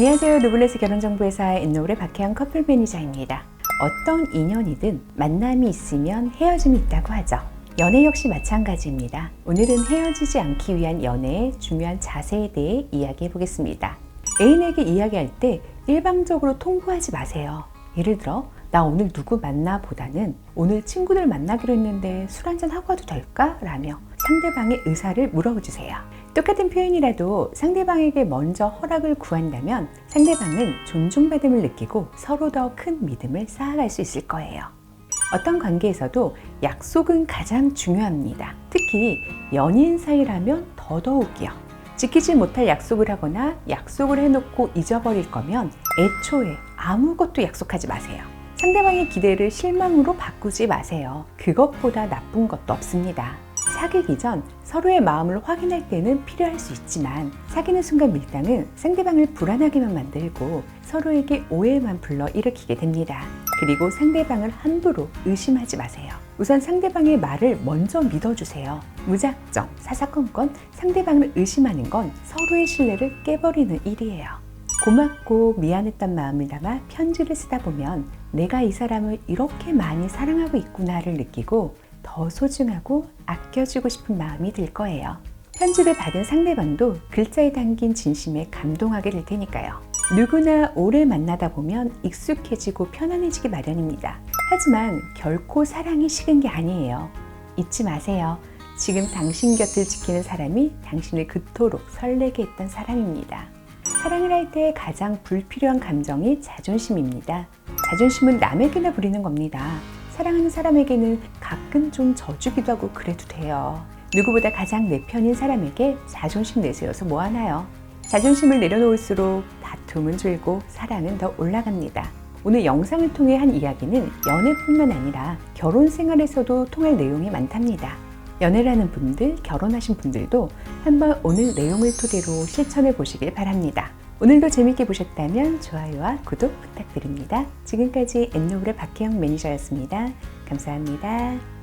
안녕하세요. 누블레스 결혼정보회사의 엔노블의 박혜영 커플 매니저입니다. 어떤 인연이든 만남이 있으면 헤어짐이 있다고 하죠. 연애 역시 마찬가지입니다. 오늘은 헤어지지 않기 위한 연애의 중요한 자세에 대해 이야기해 보겠습니다. 애인에게 이야기할 때 일방적으로 통보하지 마세요. 예를 들어, 나 오늘 누구 만나 보다는 오늘 친구들 만나기로 했는데 술 한잔 하고 와도 될까? 라며 상대방의 의사를 물어주세요. 똑같은 표현이라도 상대방에게 먼저 허락을 구한다면 상대방은 존중받음을 느끼고 서로 더 큰 믿음을 쌓아갈 수 있을 거예요. 어떤 관계에서도 약속은 가장 중요합니다. 특히 연인 사이라면 더더욱이요. 지키지 못할 약속을 하거나 약속을 해놓고 잊어버릴 거면 애초에 아무것도 약속하지 마세요. 상대방의 기대를 실망으로 바꾸지 마세요. 그것보다 나쁜 것도 없습니다. 사귀기 전 서로의 마음을 확인할 때는 필요할 수 있지만 사귀는 순간 밀당은 상대방을 불안하게만 만들고 서로에게 오해만 불러 일으키게 됩니다. 그리고 상대방을 함부로 의심하지 마세요. 우선 상대방의 말을 먼저 믿어주세요. 무작정, 사사건건 상대방을 의심하는 건 서로의 신뢰를 깨버리는 일이에요. 고맙고 미안했던 마음을 담아 편지를 쓰다 보면 내가 이 사람을 이렇게 많이 사랑하고 있구나를 느끼고 더 소중하고 아껴주고 싶은 마음이 들 거예요. 편지를 받은 상대방도 글자에 담긴 진심에 감동하게 될 테니까요. 누구나 오래 만나다 보면 익숙해지고 편안해지기 마련입니다. 하지만 결코 사랑이 식은 게 아니에요. 잊지 마세요. 지금 당신 곁을 지키는 사람이 당신을 그토록 설레게 했던 사람입니다. 사랑을 할 때 가장 불필요한 감정이 자존심입니다. 자존심은 남에게나 부리는 겁니다. 사랑하는 사람에게는 가끔 좀 져주기도 하고 그래도 돼요. 누구보다 가장 내 편인 사람에게 자존심 내세워서 뭐하나요? 자존심을 내려놓을수록 다툼은 줄고 사랑은 더 올라갑니다. 오늘 영상을 통해 한 이야기는 연애뿐만 아니라 결혼 생활에서도 통할 내용이 많답니다. 연애라는 분들, 결혼하신 분들도 한번 오늘 내용을 토대로 실천해 보시길 바랍니다. 오늘도 재밌게 보셨다면 좋아요와 구독 부탁드립니다. 지금까지 엔노블의 박혜영 매니저였습니다. 감사합니다.